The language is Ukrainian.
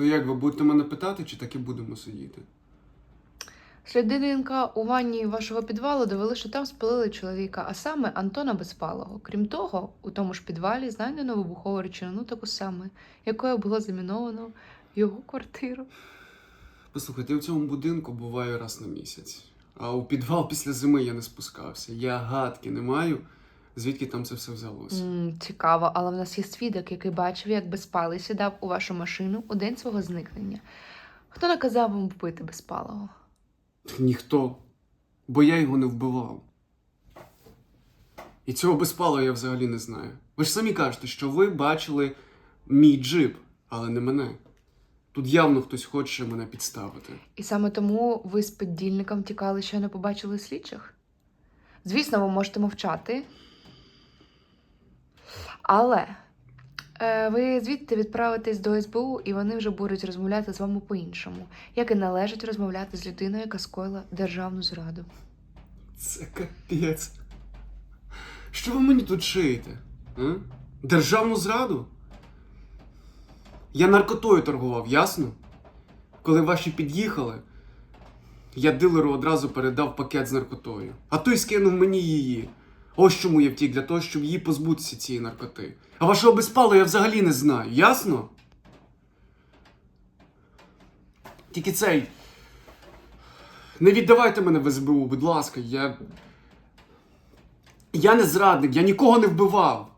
То як ви будете мене питати, чи так і будемо сидіти? Сліди ДНК у ванні вашого підвалу довели, що там спалили чоловіка, а саме Антона Безпалого. Крім того, у тому ж підвалі знайдено вибухову речовину таку саме, якою було заміновано його квартиру. Послухайте, я в цьому будинку буваю раз на місяць. А у підвал після зими я не спускався. Я гадки не маю, звідки там це все взялося. м цікаво, але в нас є свідок, який бачив, як Безпалий сідав у вашу машину у день свого зникнення. Хто наказав вам вбити Безпалого? Ніхто. Бо я його не вбивав. І цього безпалого я взагалі не знаю. Ви ж самі кажете, що ви бачили мій джип, але не мене. Тут явно хтось хоче мене підставити. І саме тому ви з піддільником тікали, що не побачили слідчих? Звісно, ви можете мовчати. Але е, ви звідти відправитесь до СБУ, і вони вже будуть розмовляти з вами по-іншому, як і належить розмовляти з людиною, яка скоїла державну зраду. Це капець. Що ви мені тут шиєте? А? Державну зраду? Я наркотою торгував, ясно? Коли ваші під'їхали, я дилеру одразу передав пакет з наркотою. А той скинув мені її. Ось чому я втік для того, щоб її позбутися цієї наркоти. А вашого безпалу я взагалі не знаю, ясно? Тільки цей. Не віддавайте мене в СБУ, будь ласка, я. Я не зрадник, я нікого не вбивав.